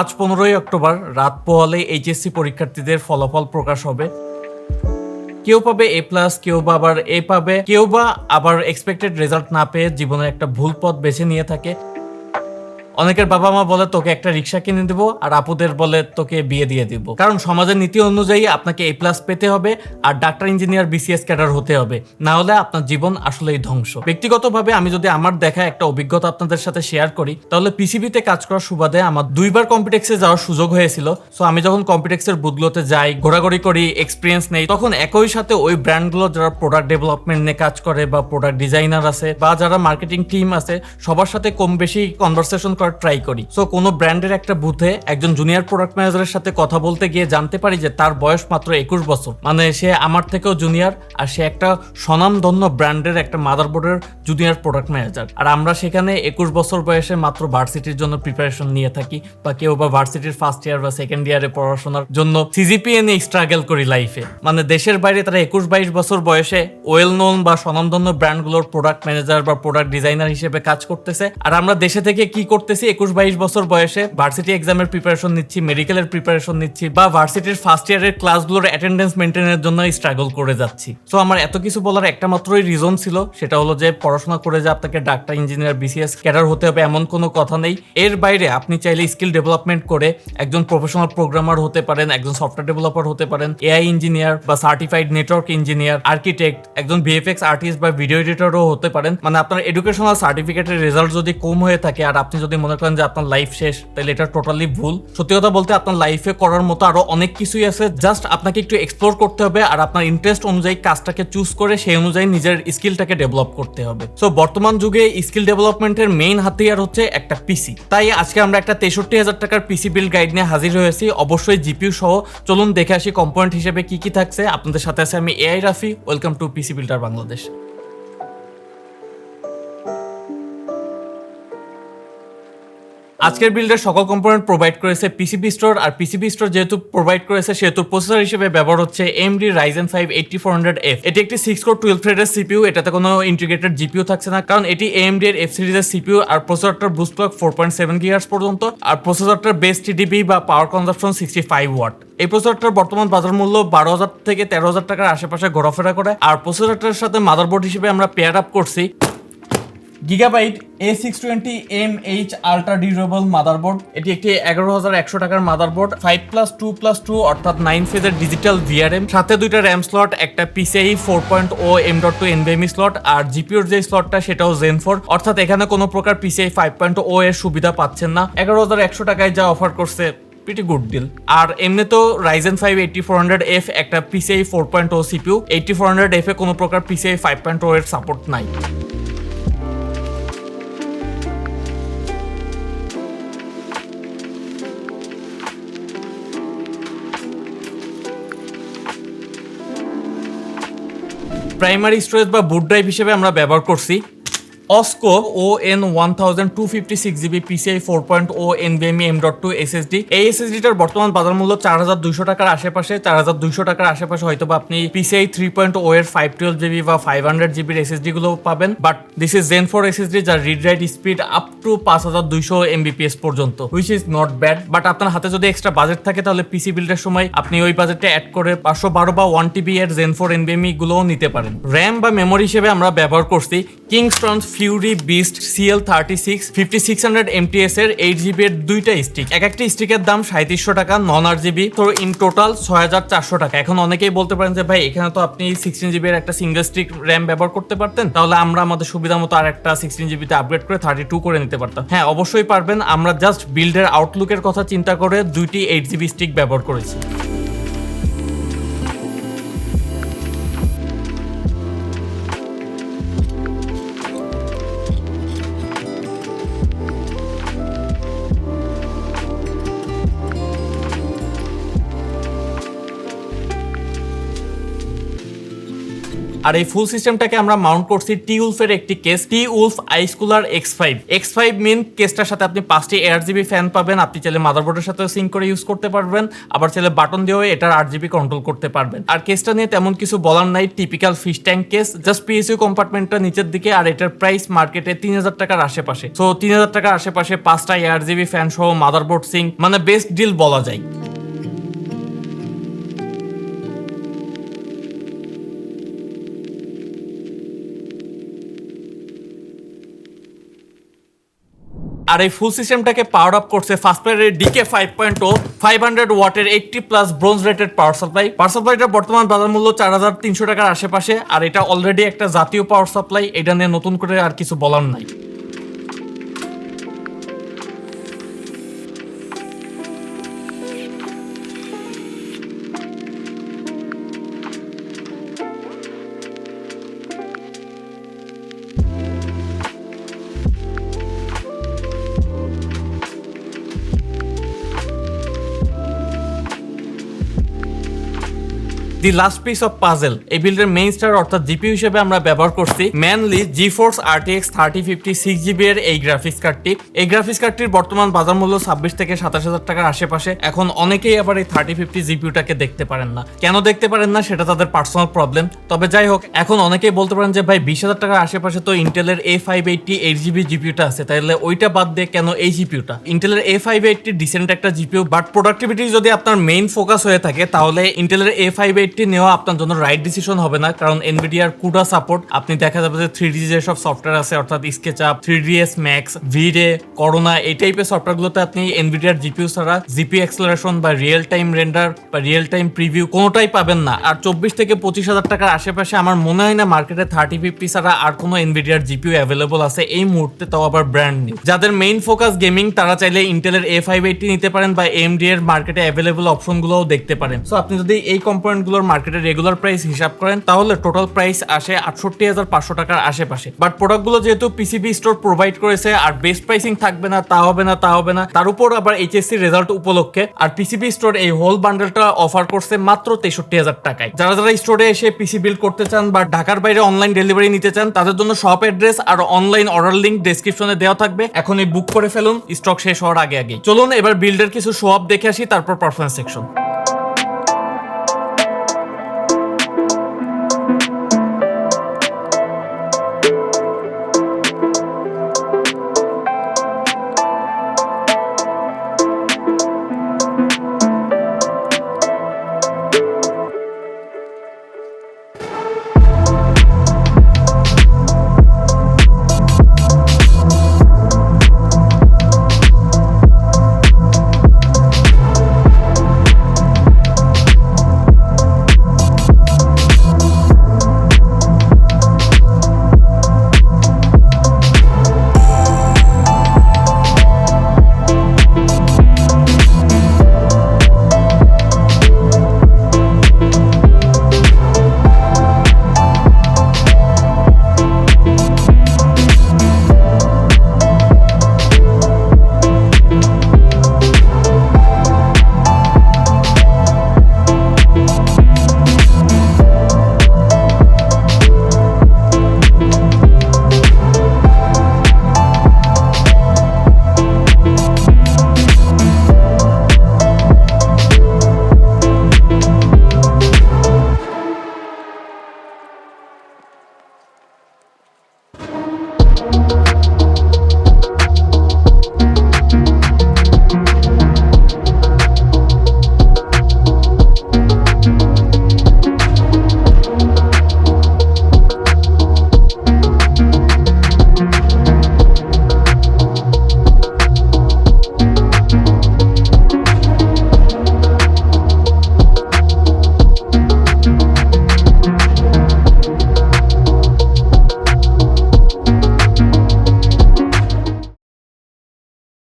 আজ পনেরোই অক্টোবর, রাত পোহালে এইচএসসি পরীক্ষার্থীদের ফলাফল প্রকাশ হবে। কেউ পাবে এ প্লাস কেউ বা আবার এ পাবে, কেউ বা আবার এক্সপেক্টেড রেজাল্ট না পেয়ে জীবনের একটা ভুল পথ বেছে নিয়ে থাকে। অনেকের বাবা মা বলে, তোকে একটা রিক্সা কিনে দিব আর আপুদের বলে, তোকে বিয়ে দিয়ে দিব। কারণ সমাজের নীতি অনুযায়ী আপনাকে এ প্লাস পেতে হবে আর ডাক্তার, ইঞ্জিনিয়ার বিসিএস ক্যাডার হতে হবে। না হলে আপনার জীবন আসলেই ধ্বংস। ব্যক্তিগতভাবে আমি যদি আমার দেখা একটা অভিজ্ঞতা আপনাদের সাথে শেয়ার করি, তাহলে পিসিবিতে কাজ করার সুবাদে আমার দুইবার কম্পিটেক্সে যাওয়ার সুযোগ হয়েছিল। সো আমি যখন কম্পিটেক্সের বুথগুলোতে যাই, ঘোরাঘুরি করি এক্সপিরিয়েন্স নেই, তখন একই সাথে ওই ব্র্যান্ডগুলো যারা প্রোডাক্ট ডেভেলপমেন্ট নিয়ে কাজ করে বা প্রোডাক্ট ডিজাইনার আছে বা যারা মার্কেটিং টিম আছে, সবার সাথে কম বেশি কনভারসেশন করার ট্রাই করি। সো কোনো ব্র্যান্ডের একটা বুথে একজন জুনিয়র প্রোডাক্ট ম্যানেজারের সাথে কথা বলতে গিয়ে জানতে পারি যে তার বয়স মাত্র একুশ বছর। মানে সে আমার থেকেও জুনিয়র আর সে একটা স্বনামধন্য ব্র্যান্ডের একটা মাদারবোর্ডের জুনিয়র প্রোডাক্ট ম্যানেজার আর আমরা সেখানে একুশ বছর বয়সে মাত্র ভার্সিটির জন্য প্রিপারেশন নিয়ে থাকি বা কেউ বা ভার্সিটির ফার্স্ট ইয়ার বা সেকেন্ড ইয়ারে পড়াশোনার জন্য সিজিপিএ নিয়ে স্ট্রাগল করি লাইফে মানে দেশের বাইরে তারা একুশ বাইশ বছর বয়সে ওয়েল নোন বা স্বনামধন্য ব্র্যান্ডগুলোর প্রোডাক্ট ম্যানেজার বা প্রোডাক্ট ডিজাইনার হিসেবে কাজ করতেছে। আর আমরা দেশে থেকে কি করতেছি একুশ বাইশ বছর বয়সে ভার্সিটি এক্সামের প্রিপারেশন নিচ্ছি মেডিকেলের প্রিপারেশন নিচ্ছি বা ভার্সিটির ফার্স্ট ইয়ারের ক্লাসগুলোর অ্যাটেন্ডেন্স মেনটেনের জন্য স্ট্রাগল করে যাচ্ছি। সো আমার এত কিছু বলার একটা মাত্রই রিজন ছিল, সেটা হলো যে পড়াশোনা করে যে আপনাকে ডাক্তার ইঞ্জিনিয়ার বিসিএস ক্যাডার হতে হবে এমন কোনো কথা নেই। এর বাইরে আপনি চাইলে স্কিল ডেভেলপমেন্ট করে একজন প্রফেশনাল প্রোগ্রামার হতে পারেন, একজন সফটওয়্যার ডেভেলপার হতে পারেন এআই ইঞ্জিনিয়ার বা সার্টিফাইড নেটওয়ার্ক ইঞ্জিনিয়ার আর্কিটেক্ট একজন ভিএফএক্স আর্টিস্ট বা ভিডিও এডিটরও হতে পারেন। মানে আপনার এডুকেশনাল সার্টিফিকেটের রেজাল্ট যদি কম হয়ে থাকে আর আপনি যদি মনে করেন যে আপনার লাইফ শেষ তাহলে এটা টোটালি ভুল। সত্যি কথা বলতে আপনার লাইফে করার মতো আরও অনেক কিছুই আছে। জাস্ট আপনাকে একটু এক্সপ্লোর করতে হবে আর আপনার ইন্টারেস্ট অনুযায়ী কাজটাকে চুজ করে সেই অনুযায়ী নিজের স্কিলটাকে ডেভেলপ করতে হবে। সো বর্তমান যুগে স্কিল ডেভেলপমেন্টের মেইন হাতিয়ার হচ্ছে একটা পিসি তাই আজকে আমরা একটা তেষট্টি হাজার টাকার পিসি বিল গাইড নিয়ে হাজির হয়েছি। অবশ্যই জিপিউ সহ চলুন দেখে আসি কম্পোনেন্ট হিসেবে কি কি থাকছে। আপনাদের সাথে আছে আমি AI Rafi. Welcome to PC builder Bangladesh আজকের বিল্ডের সকল কম্পোনেন্ট প্রোভাইড করেছে পিসিবি স্টোর আর পিসিবি স্টোর যেহেতু প্রোভাইড করেছে, সেহেতু প্রসেসর হিসেবে ব্যবহার হচ্ছে AMD Ryzen five eighty four hundred F এটি একটি সিক্স কোর টুয়েলভ থ্রেডের সিপিউ এটাতে কোনো ইন্টিগ্রেটেড জিপিউ থাকছে না, কারণ এটি এমডি এর এফ সিরিজের সিপিউ আর প্রসেসরটার boost clock four point seven gears পর্যন্ত, আর প্রসেসরটার বেস টিডিপি বা power consumption sixty five watt এই প্রসেসরটার বর্তমান বাজার মূল্য বারো হাজার থেকে তেরো হাজার টাকার আশেপাশে ঘোরাফেরা করে, আর প্রসেসরটার সাথে মাদারবোর্ড হিসেবে আমরা পেয়ার আপ করছি Gigabyte A six twenty M H ultra durable motherboard এটি একটি এগারো হাজার একশো টাকার motherboard five plus two plus two অর্থাৎ নাইন ফেজের ডিজিটাল ভিআরএম সাথে দুইটা র্যাম স্লট একটা PCIe four point o M dot two NVMe slot আর জিপিওর যে স্লটটা সেটাও জেন ফোর অর্থাৎ এখানে কোনো প্রকার পিসিআই ফাইভ পয়েন্ট ও এর সুবিধা পাচ্ছেন না। এগারো হাজার একশো টাকায় যা অফার করছে প্রিটি গুড ডিল আর এমনি তো Ryzen five eighty four hundred F একটা PCIe four point o CPU eighty four hundred F এ কোনো প্রকার পিসিআই ফাইভ পয়েন্ট ও এর সাপোর্ট নাই। প্রাইমারি স্টোরেজ বা বুট ড্রাইভ হিসেবে আমরা ব্যবহার করছি। Oscoo O N one thousand two fifty six GB PCIe four point o NVMe M two SSD এই বর্তমান বাজার মূল্য চার হাজার দুইশো টাকার আশেপাশে, চার হাজার দুইশো টাকার আশেপাশে হয়তো বা আপনি পিসিআই থ্রি পয়েন্ট ও এর ফাইভ টুয়েলভ জিবি বা ফাইভ হান্ড্রেড জিবির এসএসডি গুলো পাবেন। But this is gen four SSD যার read write speed up to পাঁচ হাজার দুইশো এমবিপিএস পর্যন্ত which is not bad but আপনার হাতে যদি এক্সট্রা বাজেট থাকে তাহলে পিসি বিল্ডের সময় আপনি ওই বাজেটটা অ্যাড করে পাঁচশো বারো বা ওয়ান টিবি এর জেন ফোর এনবিএমই গুলোও নিতে পারেন। র্যাম বা মেমোরি হিসেবে আমরা ব্যবহার করছি Kingston Fury Beast CL thirty six fifty six hundred MTS এর এইট জিবি এর দুইটা স্টিক এক একটা স্টিকের দাম সাঁত্রিশশো টাকা নন আর জিবি তো ইন টোটাল ছয় হাজার চারশো টাকা। এখন অনেকেই বলতে পারেন যে, ভাই, এখানে তো আপনি সিক্সটিন জিবি এর একটা সিঙ্গেল স্টিক র্যাম ব্যবহার করতে পারতেন। তাহলে আমরা আমাদের সুবিধা মতো আর একটা সিক্সটিন জিবিতে আপগ্রেড করে থার্টি টু করে নিতে পারতাম। হ্যাঁ অবশ্যই পারবেন। আমরা জাস্ট বিল্ডের আউটলুকের কথা চিন্তা করে দুইটি এইট জিবি স্টিক ব্যবহার করেছি। আর এই ফুল সিস্টেমটাকে আমরা মাউন্ট করছি টি উলফের একটি case T Wolf ice cooler X five X five main কেসটার সাথে আপনি পাঁচটি এয়ার জিবি ফ্যান পাবেন। আপনি চাইলে মাদারবোর্ডের সাথে সিঙ্ক করে ইউজ করতে পারবেন। আবার চাইলে বাটন দিয়েও এটার আট জিবি কন্ট্রোল করতে পারবেন। আর কেসটা নিয়ে তেমন কিছু বলার নাই typical fish tank case just PSU কম্পার্টমেন্টটা নিচের দিকে আর এটার প্রাইস মার্কেটে তিন হাজার টাকার আশেপাশে। সো তিন হাজার টাকার আশেপাশে পাঁচটা এয়ার জিবি ফ্যান সহ মাদারবোর্ড সিঙ্ক মানে বেস্ট ডিল বলা যায়। আর এই ফুল সিস্টেমটাকে পাওয়ার আপ করছে ফাস্টপ্লাইয়ের DK five point o five hundred ওয়াটের eighty plus bronze rated power supply power সাপ্লাইটা বর্তমান বাজার মূল্য চার হাজার তিনশো টাকার আশেপাশে, আর এটা অলরেডি একটা জাতীয় পাওয়ার সাপ্লাই এটা নিয়ে নতুন করে আর কিছু বলার নাই। The last piece of puzzle এই বিল্ডের মেইন স্টার অর্থাৎ জিপি হিসেবে আমরা ব্যবহার করছি। Mainly GeForce RTX thirty fifty six GB এর এই গ্রাফিক্স কার্ডটি এই গ্রাফিক্স কার্ডটির বর্তমান বাজার মূল্য ছাব্বিশ থেকে সাতাশ হাজার টাকার আশেপাশে। এখন অনেকেই আবার এই থার্টি ফিফটি জিপিউটাকে দেখতে পারেন না। কেন দেখতে পারেন না সেটা তাদের পার্সোনাল প্রবলেম তবে যাই হোক, এখন অনেকেই বলতে পারেন যে, ভাই, বিশ হাজার টাকার আশেপাশে তো ইন্টেলের A five eighty eight GB জিপিউটা আছে। তাহলে ওইটা বাদ দিয়ে কেন এই জিপিউটা ইন্টেলের এ ফাইভ এইটটি ডিসেন্ট একটা জিপিউ বাট প্রোডাক্টিভিটি যদি আপনার মেইন ফোকাস হয়ে থাকে, তাহলে ইন্টেলের এ ফাইভ এইটটি নেওয়া আপনার জন্য রাইট ডিসিশন হবে না, কারণ এনভিডিআর কুডা সাপোর্ট আপনি দেখা যাবে যে থ্রি ডি যেসব সফটওয়্যার আছে, অর্থাৎ স্কেচআপ থ্রি ডিএস ম্যাক্স ভিডে করোনা এই টাইপের সফটওয়্যারগুলোতে আপনি এনভিডিআর জিপিউ ছাড়া জিপি এক্সেলারেশন বা রিয়েল টাইম রেন্ডার বা রিয়েল টাইম প্রিভিউ কোনোটাই পাবেন না। আর চব্বিশ থেকে পঁচিশ হাজার টাকার আশেপাশে আমার মনে হয় না মার্কেটে থার্টি ফিফটি ছাড়া আর কোনো এনভিডিআর জিপিউ অ্যাভেলেবল আছে, এই মুহূর্তে তাও আবার ব্র্যান্ড নিউ যাদের মেইন ফোকাস গেমিং তারা চাইলে ইন্টেলের এ ফাইভ এইটটি নিতে পারেন বা এমডি এর মার্কেটে অ্যাভেলেবল অপশনগুলোও দেখতে পারেন। সো আপনি যদি এই কম্পোনেন্টগুলোর মার্কেটে রেগুলার প্রাইস হিসাব করেন, তাহলে টোটাল প্রাইস আসে আটষট্টি হাজার পাঁচশো টাকার আশেপাশে। বাট প্রোডাক্টগুলো যেহেতু পিসিবি স্টোর প্রোভাইড করেছে আর বেস্ট প্রাইসিং থাকবে না, তা হবে না, তা হবে না, তার উপর আবার এইচএসসি রেজাল্ট উপলক্ষে আর পিসিবি স্টোর এই হোল বান্ডেলটা অফার করছে মাত্র তেষট্টি হাজার টাকায়। যারা যারা স্টোরে এসে পিসি বিল্ড করতে চান বা ঢাকার বাইরে অনলাইন ডেলিভারি নিতে চান, তাদের জন্য শপ অ্যাড্রেস আর অনলাইন অর্ডার লিঙ্ক ডেসক্রিপশনে দেওয়া থাকবে। এখনই বুক করে ফেলুন স্টক শেষ হওয়ার আগে আগে চলুন এবার বিল্ডের কিছু শো দেখে আসি, তারপর পারফরমেন্স সেকশন